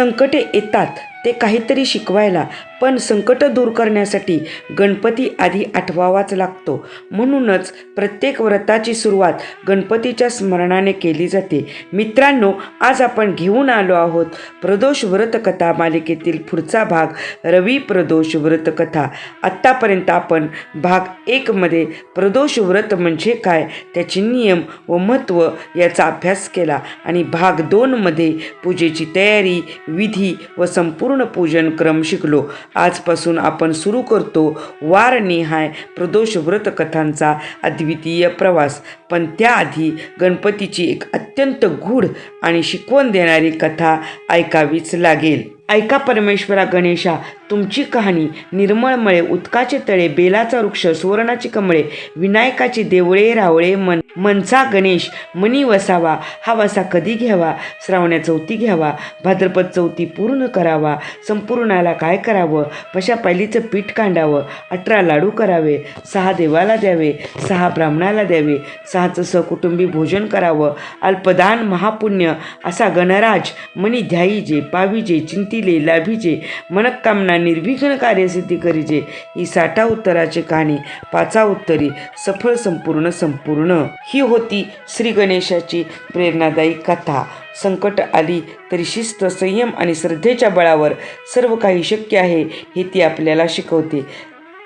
संकटे येतात. ते काहीतरी शिकवायला पण संकट दूर करण्यासाठी गणपती आधी आठवावाच लागतो. म्हणूनच प्रत्येक व्रताची सुरुवात गणपतीच्या स्मरणाने केली जाते. मित्रांनो आज आपण घेऊन आलो आहोत प्रदोष व्रतकथा मालिकेतील पुढचा भाग रवी प्रदोष व्रतकथा. आत्तापर्यंत आपण भाग एकमध्ये प्रदोष व्रत म्हणजे काय त्याचे नियम व महत्त्व याचा अभ्यास केला आणि भाग दोनमध्ये पूजेची तयारी विधी व संपूर्ण पूजन क्रम शिकलो. आजपासून आपण सुरू करतो वारनिहाय प्रदोष व्रतकथांचा अद्वितीय प्रवास. पण त्याआधी गणपतीची एक अत्यंत गूढ आणि शिकवण देणारी कथा ऐकावीच लागेल. ऐका परमेश्वरा गणेशा तुमची कहाणी निर्मळमळे उत्काचे तळे बेलाचा वृक्ष सुवर्णाची कमळे विनायकाची देवळे रावळे मन मनसा गणेश मनी वसावा हा वसा कधी घ्यावा? श्रावण्या चौथी घ्यावा? भाद्रपद चौथी पूर्ण करावा? संपूर्णाला काय करावं? पशा पायलीचं पीठ कांडावं? अठरा लाडू करावे? सहा देवाला द्यावे? सहा ब्राह्मणाला द्यावे? सहाचं सहकुटुंबी भोजन करावं? अल्पदान महापुण्य असा गणराज मनी ध्याईजे पाविजे चिंतिले लाभिजे मनकामना निर्विघ्न कार्यसिद्धी करीजे. ही साठा उत्तराची कहाणी पाचा उत्तरी सफळ संपूर्ण संपूर्ण. ही होती श्री गणेशाची प्रेरणादायी कथा. संकट आली तरी शिस्त संयम आणि श्रद्धेच्या बळावर सर्व काही शक्य आहे हे ती आपल्याला शिकवते.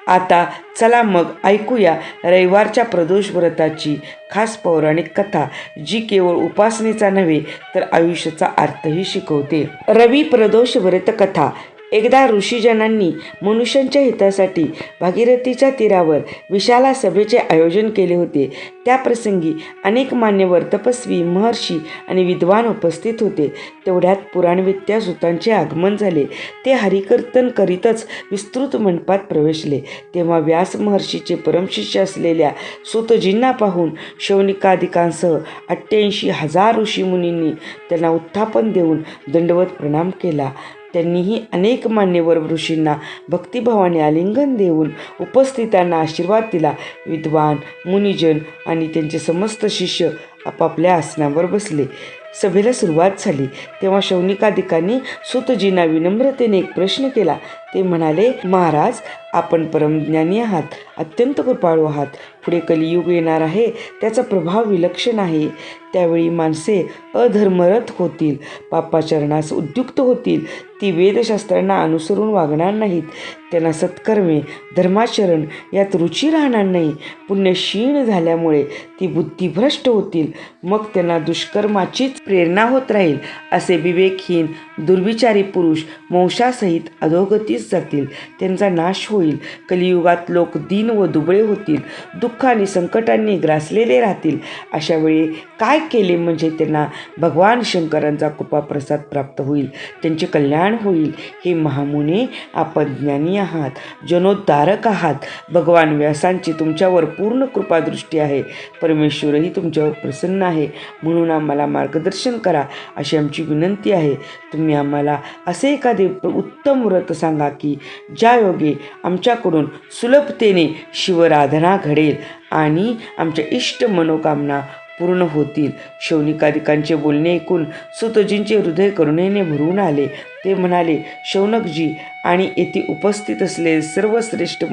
आता चला मग ऐकूया रविवारच्या प्रदोष व्रताची खास पौराणिक कथा जी केवळ उपासनेचा नव्हे तर आयुष्याचा अर्थही शिकवते. रवी प्रदोष व्रत कथा एकदा ऋषीजनांनी मनुष्यांच्या हितासाठी भागीरथीच्या तीरावर विशाला सभेचे आयोजन केले होते. त्या प्रसंगी अनेक मान्यवर तपस्वी महर्षी आणि विद्वान उपस्थित होते. तेवढ्यात पुराणविद्या सुतांचे आगमन झाले. ते हरिकीर्तन करीतच विस्तृत मंडपात प्रवेशले. तेव्हा व्यास महर्षीचे परमशिष्य असलेल्या सुतजींना पाहून शौनिकाधिकांसह अठ्ठ्याऐंशी हजार ऋषीमुनींनी त्यांना उत्थापन देऊन दंडवत प्रणाम केला. त्यांनीही अनेक मान्यवर ऋषींना भक्तिभावाने आलिंगन देऊन उपस्थितांना आशीर्वाद दिला. विद्वान मुनिजन आणि त्यांचे समस्त शिष्य आपापल्या आसनावर बसले. सभेला सुरुवात झाली. तेव्हा शौनिकाधिकांनी सुतजींना विनम्रतेने एक प्रश्न केला. ते म्हणाले महाराज आपण परमज्ञानी आहात अत्यंत कृपाळू आहात. पुढे कलियुग येणार आहे त्याचा प्रभाव विलक्षण आहे. त्यावेळी माणसे अधर्मरत होतील पापाचरणास उद्युक्त होतील ती वेदशास्त्रांना अनुसरून वागणार नाहीत. त्यांना सत्कर्मे धर्माचरण यात रुची राहणार नाही. पुण्य क्षीण झाल्यामुळे ती बुद्धिभ्रष्ट होतील. मग त्यांना दुष्कर्माचीच प्रेरणा होत राहील असे विवेकहीन दुर्विचारी पुरुष वंशासहित अधोगतीस जातील. त्यांचा नाश होईल. कलियुगात लोक दीन व दुबळे होतील. दुःख आणि संकटांनी ग्रासलेले राहतील. अशा वेळी काय केले म्हणजे त्यांना भगवान शंकरांचा कृपाप्रसाद प्राप्त होईल. त्यांचे कल्याण होईल. हे महामुने आपण ज्ञानी आहात. जनोद्धारक आहात. भगवान व्यासांची तुमच्यावर पूर्ण कृपादृष्टी आहे. परमेश्वरही तुमच्यावर प्रसन्न आहे. म्हणून आम्हाला मार्गदर्शन करा अशी आमची विनंती आहे. तुम्ही आम्हाला असे एखादे उत्तम व्रत सांगा की ज्या योगे आमच्याकडून सुलभतेने शिवराधना घडेल आणि आमच्या इष्ट मनोकामना पूर्ण होतील. शौनिकादिकांचे बोलणे ऐकून सुतजींचे हृदय करुणेने भरून आले. ते म्हणाले शौनकजी आणि येथे उपस्थित असलेले सर्वश्रेष्ठ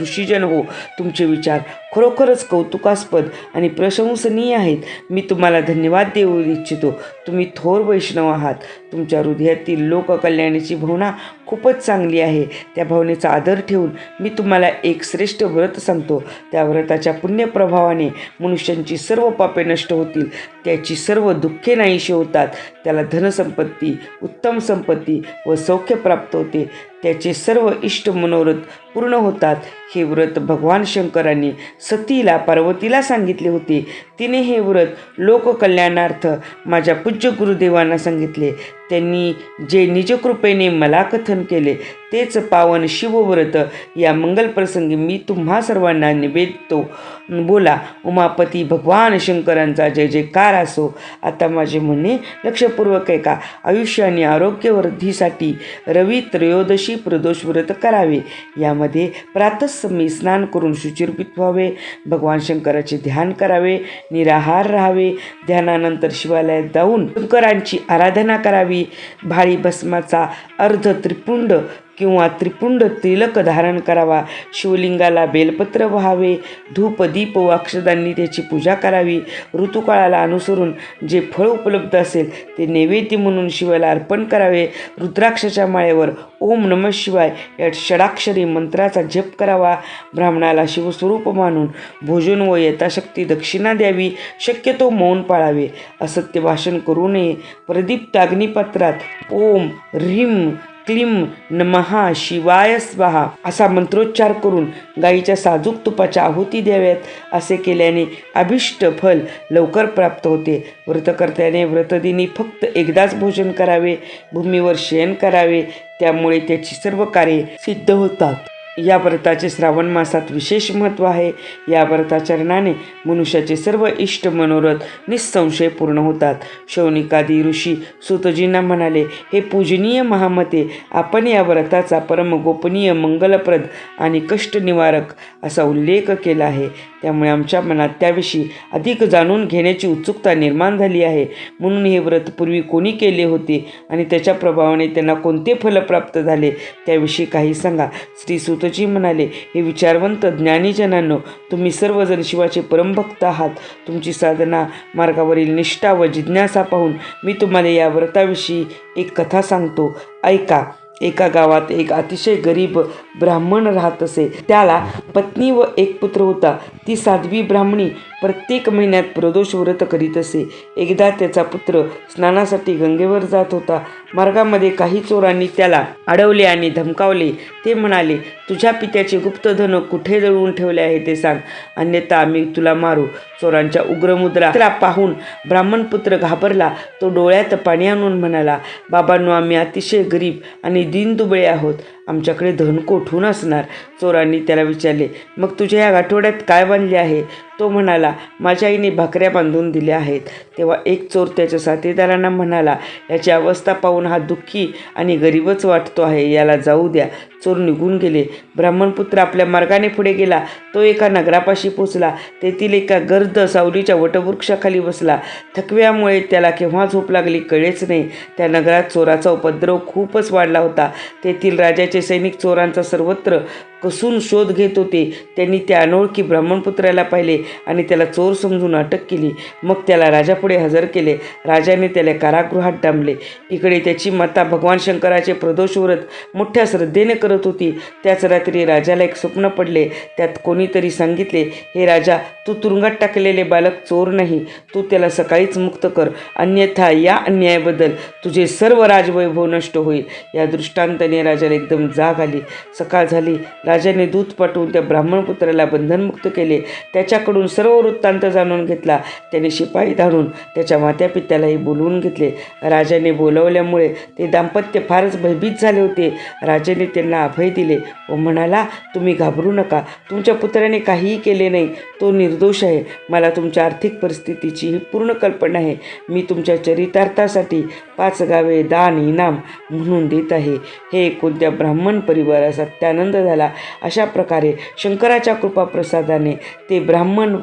ऋषीजन हो तुमचे विचार खरोखरच कौतुकास्पद आणि प्रशंसनीय आहेत. मी तुम्हाला धन्यवाद देऊ इच्छितो. तुम्ही थोर वैष्णव आहात. तुमच्या हृदयातील लोककल्याणाची भावना खूपच चांगली आहे. त्या भावनेचा आदर ठेवून मी तुम्हाला एक श्रेष्ठ व्रत सांगतो. त्या व्रताच्या पुण्यप्रभावाने मनुष्यांची सर्व पापे नष्ट होतील. त्याची सर्व दुःखे नाहीशी होतात. त्याला धनसंपत्ती उत्तम संपत्ती व सौख्य प्राप्त होते. त्याचे सर्व इष्ट मनोरथ पूर्ण होतात. हे व्रत भगवान शंकरांनी सतीला पार्वतीला सांगितले होते. तिने हे व्रत लोककल्याणार्थ माझ्या पूज्य गुरुदेवांना सांगितले. त्यांनी जे निजकृपेने मला कथन केले तेच पावन शिवव्रत. या मंगलप्रसंगी मी तुम्हा सर्वांना निवेदतो. बोला उमापती भगवान शंकरांचा जय जयकार असो. आता माझे म्हणणे लक्षपूर्वक ऐका. आयुष्य आणि आरोग्यवृद्धीसाठी रवी त्रयोदशी प्रदोष व्रत करावे. यामध्ये प्रातस्समी स्नान करून शुचिर्पित व्हावे. भगवान शंकराचे ध्यान करावे. निराहार राहावे. ध्यानानंतर शिवालयात जाऊन शंकरांची आराधना करावी. भाळी भस्माचा अर्ध त्रिपुंड किंवा त्रिपुंड तिलक धारण करावा. शिवलिंगाला बेलपत्र व्हावे. धूप दीप व अक्षदांनी त्याची पूजा करावी. ऋतुकाळाला अनुसरून जे फळ उपलब्ध असेल ते नैवेद्य म्हणून शिवाला अर्पण करावे. रुद्राक्षाच्या माळेवर ओम नम शिवाय या षडाक्षरी मंत्राचा जप करावा. ब्राह्मणाला शिवस्वरूप मानून भोजन व यथाशक्ती दक्षिणा द्यावी. शक्यतो मौन पाळावे. असत्य भाषण करू नये. प्रदीप्त अग्निपात्रात ओम ह्रीम क्लीम नमहा शिवाय स्वाहा. असा मंत्रोच्चार करून गाईच्या साजूक तुपाच्या आहुती द्याव्यात. असे केल्याने अभिष्ट फल लवकर प्राप्त होते. व्रतकर्त्याने व्रतदिनी फक्त एकदाच भोजन करावे भूमीवर शयन करावे त्यामुळे त्याची सर्व कार्ये सिद्ध होतात. या व्रताचे श्रावण मासात विशेष महत्त्व आहे. या व्रताचरणाने मनुष्याचे सर्व इष्ट मनोरथ निसंशय पूर्ण होतात. शौनिकादी ऋषी सुतजींना म्हणाले हे पूजनीय महामते आपण या व्रताचा परम गोपनीय मंगलप्रद आणि कष्टनिवारक असा उल्लेख केला आहे. त्यामुळे आमच्या मनात त्याविषयी अधिक जाणून घेण्याची उत्सुकता निर्माण झाली आहे. म्हणून हे व्रत पूर्वी कोणी केले होते आणि त्याच्या प्रभावाने त्यांना कोणते फल प्राप्त झाले त्याविषयी काही सांगा. श्री सुत सूतजी म्हणाले हे विचारवंत ज्ञानीजनांनो तुम्ही सर्वजण शिवाचे परमभक्त आहात. तुमची साधना मार्गावरील निष्ठा व जिज्ञासा पाहून मी तुम्हाला या व्रताविषयी एक कथा सांगतो. ऐका. एका गावात एक अतिशय गरीब ब्राह्मण राहत असे. त्याला पत्नी व एक पुत्र होता. ती साध्वी ब्राह्मणी प्रत्येक महिन्यात प्रदोष व्रत करीत असे. एकदा त्याचा पुत्र स्नानासाठी गंगेवर जात होता. मार्गामध्ये काही चोरांनी त्याला अडवले आणि धमकावले. ते म्हणाले तुझ्या पित्याचे गुप्तधन कुठे जळवून ठेवले आहे ते सांग. अन्यथा आम्ही तुला मारू. चोरांच्या उग्रमुद्रा त्याला पाहून ब्राह्मण पुत्र घाबरला. तो डोळ्यात पाणी आणून म्हणाला बाबांनो आम्ही अतिशय गरीब आणि दीनदुबळे आहोत. आमच्याकडे धन कोठून असणार? चोरांनी त्याला विचारले मग तुझ्या या आठवड्यात काय बांधले आहे? तो म्हणाला माझ्या आईने भाकऱ्या बांधून दिल्या आहेत. तेव्हा एक चोर त्याच्या साथीदारांना म्हणाला याची अवस्था पाहून हा दुःखी आणि गरीबच वाटतो आहे याला जाऊ द्या. चोर निघून गेले. ब्राह्मणपुत्र आपल्या मार्गाने पुढे गेला. तो एका नगरापाशी पोचला. तेथील एका गर्द सावलीच्या वटवृक्षाखाली बसला. थकव्यामुळे त्याला केव्हा झोप लागली कळेच नाही. त्या नगरात चोराचा उपद्रव खूपच वाढला होता. तेथील राजाचे सैनिक चोरांचा सर्वत्र कसून शोध घेत होते. त्यांनी त्या अनोळखी ब्राह्मणपुत्राला पाहिले आणि त्याला चोर समजून अटक केली. मग त्याला राजापुढे हजर केले. राजाने त्याला कारागृहात डांबले. इकडे त्याची माता भगवान शंकराचे प्रदोष व्रत मोठ्या श्रद्धेने करत होती. त्याच रात्री राजाला एक स्वप्न पडले. त्यात कोणीतरी सांगितले हे राजा तू तुरुंगात टाकलेले बालक चोर नाही. तू त्याला सकाळीच मुक्त कर. अन्यथा या अन्यायाबद्दल तुझे सर्व राजवैभव नष्ट होईल. या दृष्टांताने राजाला एकदम जाग आली. सकाळ झाली. राजाने दूध पाठवून त्या ब्राह्मणपुत्राला बंधनमुक्त केले. त्याच्याकडून सर्व वृत्तांत जाणून घेतला. त्याने शिपाई धाडून त्याच्या मात्यापित्यालाही बोलवून घेतले. राजाने बोलवल्यामुळे ते दाम्पत्य फारच भयभीत झाले होते. राजाने त्यांना अभय दिले. व म्हणाला तुम्ही घाबरू नका. तुमच्या पुत्राने काहीही केले नाही. तो निर्दोष आहे. मला तुमच्या आर्थिक परिस्थितीची ही पूर्ण कल्पना आहे. मी तुमच्या चरितार्थासाठी पाच गावे दान इनाम म्हणून देत आहे. हे कोणत्या ब्राह्मण परिवारास अत्यानंद झाला. अशा प्रकारे शंकराच्या कृपाप्रसादाने ते ब्राह्मण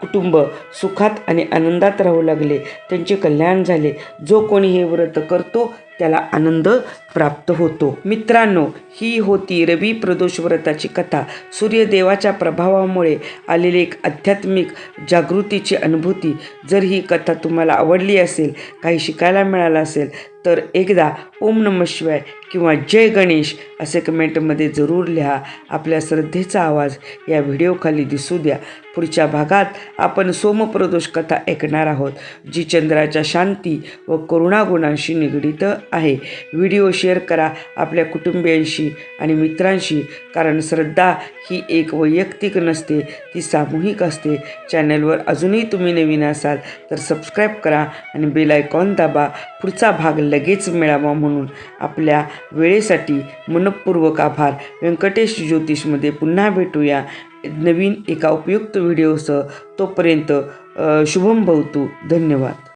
कुटुंब सुखात आणि आनंदात राहू लागले. त्यांचे कल्याण झाले. जो कोणी हे व्रत करतो त्याला आनंद प्राप्त होतो. मित्रांनो ही होती रवी प्रदोष व्रताची कथा. सूर्यदेवाच्या प्रभावामुळे आलेली एक आध्यात्मिक जागृतीची अनुभूती. जर ही कथा तुम्हाला आवडली असेल काही शिकायला मिळालं असेल तर एकदा ओम नम शिवाय किंवा जय गणेश असे कमेंटमध्ये जरूर लिहा. आपल्या श्रद्धेचा आवाज या व्हिडिओखाली दिसू द्या. पुढच्या भागात आपण सोमप्रदोष कथा ऐकणार आहोत जी चंद्राच्या शांती व करुणागुणांशी निगडीत आहे. व्हिडिओ शेअर करा आपल्या कुटुंबियांशी आणि मित्रांशी कारण श्रद्धा ही एक वैयक्तिक नसते ती सामूहिक असते. चॅनलवर अजूनही तुम्ही नवीन असाल तर सबस्क्राईब करा आणि बेल आयकॉन दाबा पुढचा भाग लगेच मिळावा म्हणून. आपल्या वेळेसाठी मनपूर्वक आभार. व्यंकटेश ज्योतिषमध्ये पुन्हा भेटूया नवीन एका उपयुक्त व्हिडिओसह. तोपर्यंत शुभम भवतू धन्यवाद.